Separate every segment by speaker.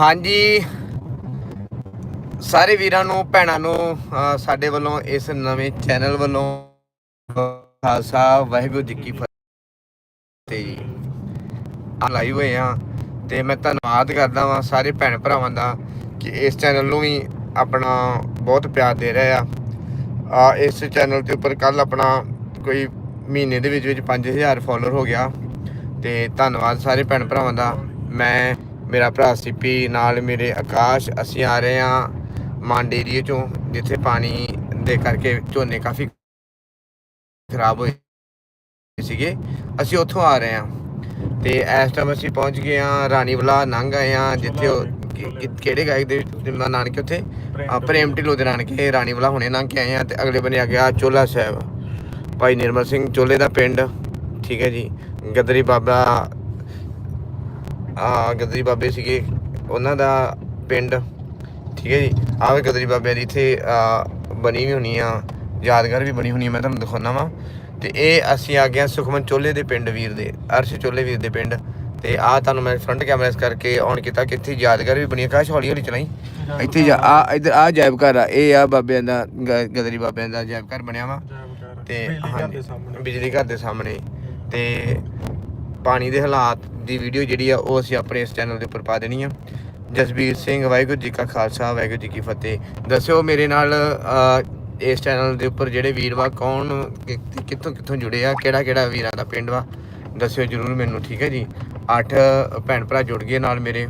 Speaker 1: ਹਾਂਜੀ। ਸਾਰੇ ਵੀਰਾਂ ਨੂੰ, ਭੈਣਾਂ ਨੂੰ ਸਾਡੇ ਵੱਲੋਂ ਇਸ ਨਵੇਂ ਚੈਨਲ ਵੱਲੋਂ ਖਾਲਸਾ ਵਾਹਿਗੁਰੂ ਜੀ ਕੀ ਫਤਿਹ। ਜੀ ਆ ਲਾਈਵ ਹੋਏ ਆ ਤੇ ਮੈਂ ਧੰਨਵਾਦ ਕਰਦਾ ਵਾਂ ਸਾਰੇ ਭੈਣ ਭਰਾਵਾਂ ਦਾ ਕਿ ਇਸ ਚੈਨਲ ਨੂੰ ਵੀ ਆਪਣਾ ਬਹੁਤ ਪਿਆਰ ਦੇ ਰਹੇ ਆ। ਆ, ਇਸ ਚੈਨਲ ਦੇ ਉੱਪਰ ਕੱਲ ਆਪਣਾ ਕੋਈ ਮਹੀਨੇ ਦੇ ਵਿੱਚ ਵਿੱਚ 5000 ਫਾਲੋਅਰ ਹੋ ਗਿਆ। ਤੇ ਧੰਨਵਾਦ ਸਾਰੇ ਭੈਣ ਭਰਾਵਾਂ ਦਾ। ਮੈਂ, ਮੇਰਾ ਭਰਾ ਸੀਪੀ ਨਾਲ ਮੇਰੇ ਆਕਾਸ਼, ਅਸੀਂ ਆ ਰਹੇ ਆ ਮਾਂਡ ਏਰੀਏ ਚੋਂ, ਜਿੱਥੇ ਪਾਣੀ ਦੇ ਕਰਕੇ ਝੋਨੇ ਕਾਫੀ ਖਰਾਬ ਹੋਏ ਸੀਗੇ। ਅਸੀਂ ਉੱਥੋਂ ਆ ਰਹੇ ਆ ਤੇ ਇਸ ਟਾਈਮ ਅਸੀਂ ਪਹੁੰਚ ਗਏ ਆ ਰਾਣੀਵਲਾ, ਲੰਘ ਆਏ ਆ ਜਿੱਥੇ ਉਹ ਕਿਹੜੇ ਗਾਇਕ ਦੇ ਜਿੰਨਾ ਨਾਨਕੇ ਉੱਥੇ? ਪ੍ਰੇਮ ਢਿੱਲੋਂ ਦੇ ਨਾਨਕੇ, ਰਾਣੀਵਾਲਾ ਹੁਣੇ ਲੰਘ ਕੇ ਆਏ ਆ ਤੇ ਅਗਲੇ ਬੰਨੇ ਆ ਗਿਆ ਚੋਲਾ ਸਾਹਿਬ। ਭਾਈ ਨਿਰਮਲ ਸਿੰਘ ਚੋਲੇ ਦਾ ਪਿੰਡ, ਠੀਕ ਹੈ ਜੀ। ਗਦਰੀ ਬਾਬਾ, ਆ ਗਦਰੀ ਬਾਬੇ ਸੀਗੇ, ਉਹਨਾਂ ਦਾ ਪਿੰਡ, ਠੀਕ ਹੈ ਜੀ। ਆਹ ਗਦਰੀ ਬਾਬਿਆਂ ਦੀ ਇੱਥੇ ਬਣੀ ਵੀ ਹੋਣੀ ਆ, ਯਾਦਗਾਰ ਵੀ ਬਣੀ ਹੋਣੀ ਆ, ਮੈਂ ਤੁਹਾਨੂੰ ਦਿਖਾਉਣਾ ਵਾ। ਤੇ ਇਹ ਅਸੀਂ ਆ ਗਏ ਹਾਂ ਸੁਖਮਨ ਚੋਲੇ ਦੇ ਪਿੰਡ ਵੀਰ ਦੇ, ਅਰਸ਼ ਚੋਲੇ ਵੀਰ ਦੇ ਪਿੰਡ। ਤੇ ਆ ਤੁਹਾਨੂੰ ਮੈਂ ਫਰੰਟ ਕੈਮਰਾ ਇਸ ਕਰਕੇ ਔਨ ਕੀਤਾ ਕਿ ਇੱਥੇ ਯਾਦਗਾਰ ਵੀ ਬਣੀ ਕਾਸ਼ ਹੌਲੀ ਹੌਲੀ ਚਲਾਈ। ਇੱਥੇ ਜਾ, ਆ, ਇਧਰ, ਆ ਜੈਬ ਘਰ ਆ, ਇਹ ਆ ਬਾਬਿਆਂ ਦਾ, ਗ- ਗਦਰੀ ਬਾਬਿਆਂ ਦਾ ਜੈਬ ਘਰ ਬਣਿਆ ਵਾ। ਤੇ
Speaker 2: ਬਿਜਲੀ ਘਰ ਦੇ ਸਾਹਮਣੇ।
Speaker 1: ਬਿਜਲੀ ਘਰ ਦੇ ਸਾਹਮਣੇ। ਤੇ ਪਾਣੀ ਦੇ ਹਾਲਾਤ ਦੀ ਵੀਡੀਓ ਜਿਹੜੀ ਆ ਉਹ ਅਸੀਂ ਆਪਣੇ ਇਸ ਚੈਨਲ ਦੇ ਉੱਪਰ ਪਾ ਦੇਣੀ ਆ। ਜਸਬੀਰ ਸਿੰਘ ਵਾਹਿਗੁਰੂ ਜੀ ਕਾ ਖਾਲਸਾ ਵਾਹਿਗੁਰੂ ਜੀ ਕੀ ਫਤਿਹ। ਦੱਸਿਓ ਮੇਰੇ ਨਾਲ ਇਸ ਚੈਨਲ ਦੇ ਉੱਪਰ ਜਿਹੜੇ ਵੀਰ ਵਾ ਕੌਣ ਕਿੱਥੋਂ ਕਿੱਥੋਂ ਜੁੜੇ ਆ ਕਿਹੜਾ ਕਿਹੜਾ ਵੀਰਾਂ ਦਾ ਪਿੰਡ ਵਾ? ਦੱਸਿਓ ਜਰੂਰ ਮੈਨੂੰ ਠੀਕ ਹੈ ਜੀ? ਅੱਠ ਭੈਣ ਭਰਾ ਜੁੜ ਗਏ ਨਾਲ ਮੇਰੇ।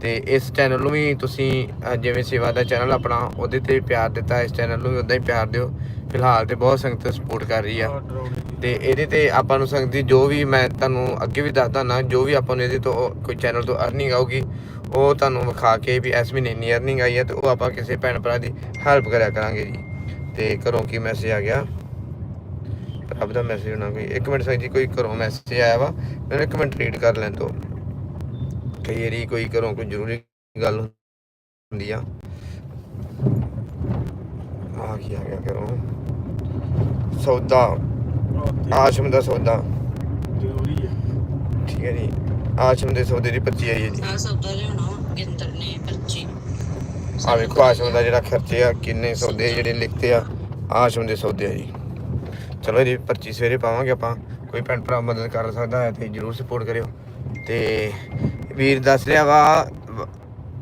Speaker 1: ਤੇ ਇਸ ਚੈਨਲ ਨੂੰ ਵੀ ਤੁਸੀਂ ਜਿਵੇਂ ਸੇਵਾ ਦਾ ਚੈਨਲ ਆਪਣਾ ਉਹਦੇ ਤੇ ਪਿਆਰ ਦਿੱਤਾ ਇਸ ਚੈਨਲ ਨੂੰ ਵੀ ਉਦਾਂ ਹੀ ਪਿਆਰ ਦਿਓ। ਫਿਲਹਾਲ ਤੇ ਬਹੁਤ ਸੰਗਤ ਸਪੋਰਟ ਕਰ ਰਹੀ ਆ। ਤੇ ਇਹਦੇ ਤੇ ਆਪਾਂ ਨੂੰ ਸੰਗਤ ਦੀ ਜੋ ਵੀ ਮੈਂ ਤੁਹਾਨੂੰ ਅੱਗੇ ਵੀ ਦੱਸਦਾ ਨਾ ਜੋ ਵੀ ਆਪਾਂ ਨੂੰ ਇਹਦੇ ਤੋਂ ਕੋਈ ਚੈਨਲ ਤੋਂ ਅਰਨਿੰਗ ਆਊਗੀ ਉਹ ਤੁਹਾਨੂੰ ਵਿਖਾ ਕੇ ਵੀ ਇਸ ਮਹੀਨੇ ਇੰਨੀ ਅਰਨਿੰਗ ਆਈ ਹੈ ਤੇ ਉਹ ਆਪਾਂ ਕਿਸੇ ਭੈਣ ਭਰਾ ਦੀ ਹੈਲਪ ਕਰਿਆ ਕਰਾਂਗੇ ਜੀ। ਤੇ ਘਰੋਂ ਕੀ ਮੈਸੇਜ ਆ ਗਿਆ? ਰੱਬ ਦਾ ਮੈਸੇਜ ਹੋਣਾ ਕੋਈ। ਇੱਕ ਮਿੰਟ ਸੰਗ ਜੀ ਕੋਈ ਘਰੋਂ ਮੈਸੇਜ ਆਇਆ ਵਾ ਮੈਨੂੰ ਇੱਕ ਮਿੰਟ ਰੀਡ ਕਰ ਲੈਣ ਤੋਂ ਕਈ ਵਾਰੀ ਕੋਈ ਘਰੋਂ ਕੋਈ ਜ਼ਰੂਰੀ ਗੱਲ ਹੁੰਦੀ ਆ। ਆ ਕੀ ਆ ਗਿਆ ਘਰੋਂ? ਸੌਦਾ। ਆਸ਼ਮ ਦਾ ਸੌਦਾ।
Speaker 2: ਜ਼ਰੂਰੀ ਹੈ
Speaker 1: ਠੀਕ ਹੈ ਜੀ। ਆਸ਼ਮ ਦੇ ਸੌਦੇ ਦੀ ਪਰਚੀ ਆਈ ਹੈ ਜੀ।
Speaker 3: ਆ ਸੌਦਾ ਲਿਆਉਣਾ ਗਿੰਦਰ ਨੇ 25
Speaker 1: ਆ ਵੇਖੋ ਆਸ਼ਮ ਦਾ ਜਿਹੜਾ ਖਰਚੇ ਆ ਕਿੰਨੇ ਸੌਦੇ ਜਿਹੜੇ ਲਿਖਤੇ ਆ ਆਸ਼ਮ ਦੇ ਸੌਦੇ ਆ ਜੀ। ਚਲੋ ਜੀ ਪਰਚੀ ਸਵੇਰੇ ਪਾਵਾਂਗੇ ਆਪਾਂ। ਕੋਈ ਭੈਣ ਭਰਾ ਮਦਦ ਕਰ ਸਕਦਾ ਹੈ ਤੇ ਜਰੂਰ ਸਪੋਰਟ ਕਰਿਓ। ਤੇ ਵੀਰ ਦੱਸ ਰਿਹਾ ਵਾ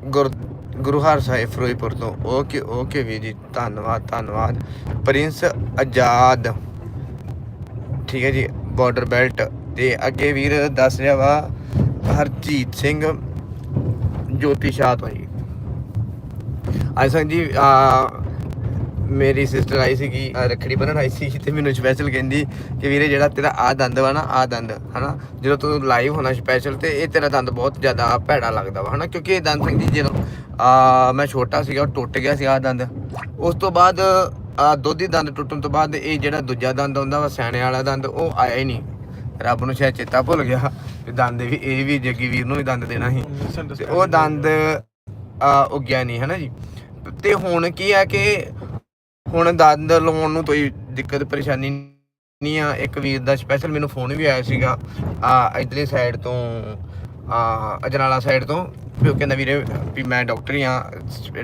Speaker 1: ਗੁਰ, ਗੁਰੂ ਹਰ ਸਾਹਿਬ ਫਿਰੋਜ਼ਪੁਰ ਤੋਂ। ਓਕੇ ਓਕੇ ਵੀਰ ਜੀ, ਧੰਨਵਾਦ ਧੰਨਵਾਦ। ਪ੍ਰਿੰਸ ਆਜ਼ਾਦ। ਠੀਕ ਹੈ ਜੀ ਬਾਰਡਰ ਬੈਲਟ ਤੇ ਅੱਗੇ ਵੀਰ ਦੱਸ ਰਿਹਾ ਵਾ, ਹਰਜੀਤ ਸਿੰਘ ਜੋਤੀ ਸ਼ਾਹ ਤੋਂ ਜੀ। ਅੱਜ ਸੰਗ ਜੀ ਮੇਰੀ ਸਿਸਟਰ ਆਈ ਸੀਗੀ ਰੱਖੜੀ ਬੰਨਣ ਆਈ ਸੀ ਤੇ ਮੈਨੂੰ ਸਪੈਸ਼ਲ ਕਹਿੰਦੀ ਕਿ ਵੀਰੇ ਜਿਹੜਾ ਤੇਰਾ ਆ ਦੰਦ ਵਾ ਨਾ ਆ ਦੰਦ ਹਨਾ? ਜਦੋਂ ਤੂੰ ਲਾਈਵ ਹੋਣਾ ਸਪੈਸ਼ਲ ਤੇ ਇਹ ਤੇਰਾ ਦੰਦ ਬਹੁਤ ਜ਼ਿਆਦਾ ਭੈੜਾ ਲੱਗਦਾ ਵਾ ਹਨਾ? ਕਿਉਂਕਿ ਇਹ ਦੰਦ ਸੰਗ ਜੀ ਜਦੋਂ ਆ ਮੈਂ ਛੋਟਾ ਸੀਗਾ ਉਹ ਟੁੱਟ ਗਿਆ ਸੀ ਆ ਦੰਦ। ਉਸ ਤੋਂ ਬਾਅਦ ਆ ਦੋਧੀ ਦੰਦ ਟੁੱਟਣ ਤੋਂ ਬਾਅਦ ਇਹ ਜਿਹੜਾ ਦੂਜਾ ਦੰਦ ਆਉਂਦਾ ਵਾ ਸਿਆਣੇ ਵਾਲਾ ਦੰਦ ਉਹ ਆਇਆ ਹੀ ਨਹੀਂ। ਰੱਬ ਨੂੰ ਸ਼ਾਇਦ ਚੇਤਾ ਭੁੱਲ ਗਿਆ ਵੀ ਦੰਦ ਵੀ ਇਹ ਵੀ ਜੱਗੀ ਵੀਰ ਨੂੰ ਵੀ ਦੰਦ ਦੇਣਾ ਸੀ। ਤੇ ਉਹ ਦੰਦ ਆ ਉੱਗਿਆ ਨਹੀਂ ਹੈ ਨਾ ਜੀ? ਤੇ ਹੁਣ ਕੀ ਹੈ ਕਿ ਹੁਣ ਦੰਦ ਲਵਾਉਣ ਨੂੰ ਕੋਈ ਦਿੱਕਤ ਪਰੇਸ਼ਾਨੀ ਨਹੀਂ ਆ। ਇੱਕ ਵੀਰ ਦਾ ਸਪੈਸ਼ਲ ਮੈਨੂੰ ਫੋਨ ਵੀ ਆਇਆ ਸੀਗਾ ਆ ਇਧਰਲੀ ਸਾਈਡ ਤੋਂ ਆ ਅਜਨਾਲਾ ਸਾਈਡ ਤੋਂ ਵੀ ਉਹ ਕਹਿੰਦਾ ਵੀਰੇ ਵੀ ਮੈਂ ਡਾਕਟਰ ਹੀ ਆ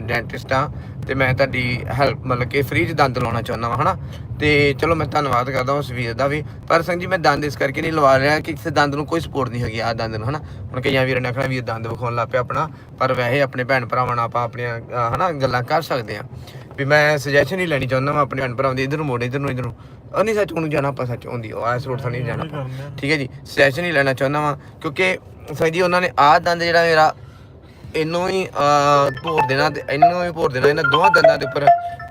Speaker 1: ਡੈਂਟਿਸਟ ਆ ਤੇ ਮੈਂ ਤੁਹਾਡੀ ਹੈਲਪ ਮਤਲਬ ਕਿ ਫ੍ਰੀ ਚ ਦੰਦ ਲਾਉਣਾ ਚਾਹੁੰਦਾ ਵਾਂ ਹਨਾ? ਤੇ ਚਲੋ ਮੈਂ ਧੰਨਵਾਦ ਕਰਦਾ ਉਸ ਵੀਰ ਦਾ ਵੀ ਪਰ ਸੰਗ ਜੀ ਮੈਂ ਦੰਦ ਇਸ ਕਰਕੇ ਨਹੀਂ ਲਵਾ ਰਿਹਾ ਕਿ ਕਿਸੇ ਦੰਦ ਨੂੰ ਕੋਈ ਸਪੋਰਟ ਨਹੀਂ ਹੈਗੀ ਆ ਦੰਦ ਨੂੰ ਹਨਾ? ਹੁਣ ਕਈਆਂ ਵੀਰਾਂ ਨੇ ਆਖਣਾ ਵੀਰ ਦੰਦ ਵਿਖਾਉਣ ਲੱਗ ਪਿਆ ਆਪਣਾ ਪਰ ਵੈਸੇ ਆਪਣੇ ਭੈਣ ਭਰਾਵਾਂ ਨਾਲ ਆਪਾਂ ਆਪਣੀਆਂ ਅਹ, ਹਨਾ ਗੱਲਾਂ ਕਰ ਸਕਦੇ ਆ। ਵੀ ਮੈਂ ਸੁਜੈਸ਼ਨ ਹੀ ਲੈਣੀ ਚਾਹੁੰਦਾ ਮੈਂ ਆਪਣੇ ਭੈਣ ਭਰਾਵਾਂ ਦੀ ਇਧਰ ਨੂੰ ਮੋੜ ਇਧਰ ਨੂੰ ਇਧਰ ਨੂੰ। ਉਹ ਨਹੀਂ ਸੱਚ ਉਹਨੂੰ ਜਾਣਾ ਆਪਾਂ ਸੱਚ ਹੁੰਦੀ ਉਹ ਐਸ ਰੋਡ ਥਾਣੀ ਜਾਣਾ ਆਪਾਂ। ਠੀਕ ਹੈ ਜੀ ਸੁਜੈਸ਼ਨ ਹੀ ਲੈਣਾ ਚਾਹੁੰਦਾ ਵਾਂ ਕਿਉਂਕਿ ਸੰਗ ਜੀ ਉਹਨਾਂ ਨੇ ਆਹ ਦੰਦ ਜਿਹੜਾ ਮੇਰਾ ਇਹਨੂੰ ਹੀ ਅਹ, ਭੋਰ ਦੇਣਾ ਤੇ ਇਹਨੂੰ ਵੀ ਭੋਰ ਦੇਣਾ ਇਹਨਾਂ ਦੋਹਾਂ ਦੰਦਾਂ ਦੇ ਉੱਪਰ।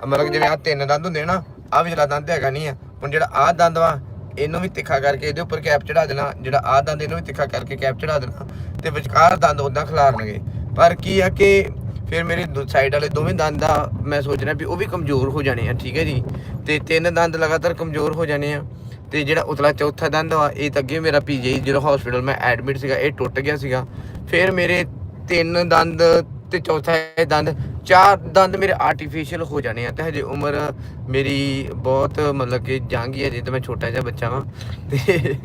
Speaker 1: ਮਤਲਬ ਕਿ ਜਿਵੇਂ ਆ ਤਿੰਨ ਦੰਦ ਹੁੰਦੇ ਨਾ ਆ ਵੀ ਜਿਹੜਾ ਦੰਦ ਹੈਗਾ ਨਹੀਂ ਆ ਹੁਣ ਜਿਹੜਾ ਆ ਦੰਦ ਵਾ ਇਹਨੂੰ ਵੀ ਤਿੱਖਾ ਕਰਕੇ ਇਹਦੇ ਉੱਪਰ ਕੈਪ ਚੜਾ ਦੇਣਾ ਜਿਹੜਾ ਆ ਦੰਦ ਇਹਨੂੰ ਵੀ ਤਿੱਖਾ ਕਰਕੇ ਕੈਪ ਚੜਾ ਦੇਣਾ ਤੇ ਵਿਚਕਾਰ ਦੰਦ ਉਦਾਂ ਖਿਲਾਰਨਗੇ। ਪਰ ਕੀ ਆ ਕਿ ਫਿਰ ਮੇਰੇ ਸਾਈਡ ਵਾਲੇ ਦੋਵੇਂ ਦੰਦ ਆ, ਮੈਂ ਸੋਚ ਰਿਹਾ ਵੀ ਉਹ ਵੀ ਕਮਜ਼ੋਰ ਹੋ ਜਾਣੇ ਆ, ਠੀਕ ਹੈ ਜੀ? ਤੇ ਤਿੰਨ ਦੰਦ ਲਗਾਤਾਰ ਕਮਜ਼ੋਰ ਹੋ ਜਾਣੇ ਆ। ਤੇ ਜਿਹੜਾ ਉਤਲਾ ਚੌਥਾ ਦੰਦ ਵਾ ਇਹ ਤਾਂ ਅੱਗੇ ਮੇਰਾ ਪੀਜੀ ਜਿਹੜਾ ਹਸਪੀਟਲ ਮੈਂ ਐਡਮਿਟ ਸੀਗਾ, ਇਹ ਟੁੱਟ ਗਿਆ ਸੀਗਾ। ਫਿਰ ਮੇਰੇ ਤਿੰਨ ਦੰਦ ਤੇ ਚੌਥਾ ਦੰਦ ਚਾਰ ਦੰਦ ਮੇਰੇ ਆਰਟੀਫੀਸ਼ੀਅਲ ਹੋ ਜਾਣੇ ਆ ਤੇ ਹਜੇ ਉਮਰ ਮੇਰੀ ਬਹੁਤ ਮਤਲਬ ਕਿ ਜਾਂਗੀ ਹੈ ਜੇ ਤੇ ਮੈਂ ਛੋਟਾ ਜਿਹਾ ਬੱਚਾ ਵਾਂ। ਤੇ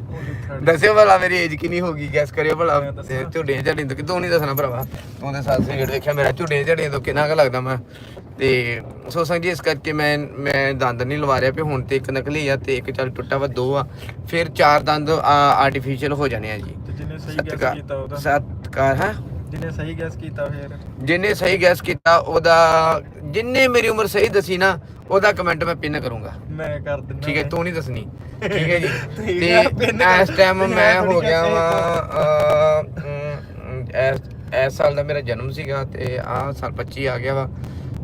Speaker 1: ਦੱਸਿਓ ਭਲਾ ਮੇਰੀ ਏਜ ਕਿੰਨੀ ਹੋ ਗਈ ਗੈਸ ਕਰਿਓ ਭਲਾ।
Speaker 2: ਦੱਸਾਂ।
Speaker 1: ਝੁੱਡੀਆਂ ਝੜੀਆਂ ਤੋਂ ਕਿਤੋਂ ਨਹੀਂ ਦੱਸਣਾ ਭਰਾਵਾ। ਤੂੰ ਤੇ ਸਾਲ ਸਿਗਰਟ ਵੇਖਿਆ ਮੇਰਾ ਝੁੱਡੀਆਂ ਝੜੀਆਂ ਤੋਂ ਕਿੰਨਾ ਕੁ ਲੱਗਦਾ ਮੈਂ। ਤੇ ਸੋ ਸੰਗ ਜੀ ਇਸ ਕਰਕੇ ਮੈਂ ਮੈਂ ਦੰਦ ਨਹੀਂ ਲਵਾ ਰਿਹਾ ਵੀ ਹੁਣ ਤੇ ਇੱਕ ਨਕਲੀ ਆ ਤੇ ਇੱਕ ਚੱਲ ਟੁੱਟਾ ਵਾ ਦੋ ਆ। ਫਿਰ ਚਾਰ ਦੰਦ ਆਰਟੀਫੀਸ਼ੀਅਲ ਹੋ ਜਾਣੇ ਆ ਜੀ।
Speaker 2: ਤੇ ਜਿਹਨੇ ਸਹੀ ਗੈਸ ਕੀਤਾ ਉਹਦਾ।
Speaker 1: ਸਤਿਕਾਰ ਹੈ?
Speaker 2: ਜਿਹਨੇ ਸਹੀ ਗੈਸ ਕੀਤਾ ਫਿਰ।
Speaker 1: ਜਿਹਨੇ ਸਹੀ ਗੈਸ ਕੀਤਾ ਉਹਦਾ ਜਿੰਨੇ ਮੇਰੀ ਉਮਰ ਸਹੀ ਦੱਸੀ ਨਾ ਉਹਦਾ ਕਮੈਂਟ ਮੈਂ ਪਿੰਨ ਕਰੂੰਗਾ।
Speaker 2: ਮੈਂ ਕਰ ਦਿੰਦਾ
Speaker 1: ਠੀਕ ਹੈ ਤੂੰ ਨਹੀਂ ਦੱਸਣੀ। ਠੀਕ ਹੈ ਜੀ। ਤੇ ਇਸ ਟਾਈਮ ਮੈਂ ਹੋ ਗਿਆ ਵਾ ਇਸ ਇਸ ਸਾਲ ਦਾ ਮੇਰਾ ਜਨਮ ਸੀਗਾ ਤੇ ਆਹ ਸਾਲ 25 ਆ ਗਿਆ ਵਾ।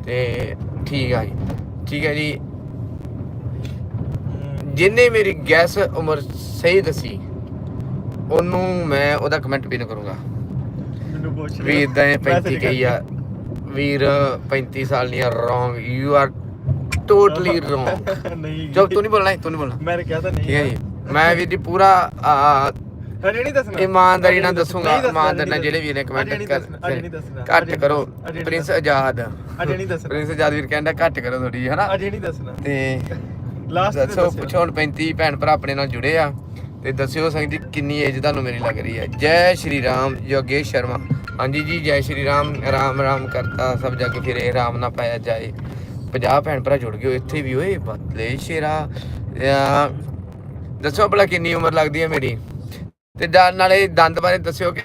Speaker 1: ਤੇ ਠੀਕ ਆ ਜੀ। ਠੀਕ ਹੈ ਜੀ। ਜਿੰਨੇ ਮੇਰੀ ਗੈਸ ਉਮਰ ਸਹੀ ਦੱਸੀ ਉਹਨੂੰ ਮੈਂ ਉਹਦਾ ਕਮੈਂਟ ਪਿਨ ਕਰੂੰਗਾ।
Speaker 2: ਮੈਨੂੰ ਪੁੱਛ ਲਿਓ।
Speaker 1: ਵੀਰ ਦਾ
Speaker 2: Message
Speaker 1: 35 ਕਹੀ ਆ। ਵੀਰ 35 ਸਾਲ ਨਹੀਂ wrong you are totally wrong
Speaker 2: ਨਹੀਂ
Speaker 1: ਜਬ ਤੂੰ ਨਹੀਂ ਬੋਲਣਾ ਤੂੰ ਨਹੀਂ ਬੋਲਣਾ।
Speaker 2: ਮੈਂ ਕਿਹਾ ਤਾਂ ਨਹੀਂ
Speaker 1: ਠੀਕ ਹੈ ਜੀ। ਮੈਂ ਵੀਰ ਜੀ ਪੂਰਾ ਆ,
Speaker 2: ਅਜੇ ਨਹੀਂ ਦੱਸਣਾ।
Speaker 1: ਇਮਾਨਦਾਰੀ ਨਾਲ ਦੱਸੂਗਾ ਇਮਾਨਦਾਰੀ ਨਾਲ ਜਿਹੜੇ ਵੀਰ ਨੇ ਕਮੈਂਟ ਕਰ ਘੱਟ ਕਰੋ ਪ੍ਰਿੰਸ। ਆਜ਼ਾਦ।
Speaker 2: ਅਜੇ ਨਹੀਂ ਦੱਸਣਾ।
Speaker 1: ਪ੍ਰਿੰਸ ਆਜ਼ਾਦ ਵੀਰ ਕਹਿੰਦਾ ਘੱਟ ਕਰੋ ਥੋੜੀ ਹਨਾ?
Speaker 2: ਅਜੇ ਨਹੀਂ ਦੱਸਣਾ।
Speaker 1: ਤੇ
Speaker 2: ਲਾਸਟ
Speaker 1: ਦੱਸੋ ਪੁੱਛੋ ਹੁਣ 35 ਭੈਣ ਭਰਾ ਆਪਣੇ ਨਾਲ ਜੁੜੇ ਆ। ਤੇ ਦੱਸਿਓ ਸੰਗ ਜੀ, ਕਿੰਨੀ ਏਜ ਤੁਹਾਨੂੰ ਮੇਰੀ ਲੱਗ ਰਹੀ ਹੈ? ਜੈ ਸ਼੍ਰੀ ਰਾਮ ਯੋਗੇਸ਼ ਸ਼ਰਮਾ। ਹਾਂਜੀ ਜੀ, ਜੈ ਸ਼੍ਰੀ ਰਾਮ ਰਾਮ ਰਾਮ ਕਰਤਾ, ਸਭ ਜਗ ਫਿਰੇ, ਰਾਮ ਨਾ ਪਾਇਆ ਜਾਏ। 50 ਭੈਣ ਭਰਾ ਜੁੜ ਗਏ ਹੋ ਇੱਥੇ ਵੀ ਓਏ ਬਤਲੇ ਸ਼ੇਰਾ। ਅਹ ਦੱਸੋ ਭਲਾ ਕਿੰਨੀ ਉਮਰ ਲੱਗਦੀ ਹੈ ਮੇਰੀ? ਤੇ ਦਾ- ਨਾਲੇ ਦੰਦ ਬਾਰੇ ਦੱਸਿਓ ਕਿ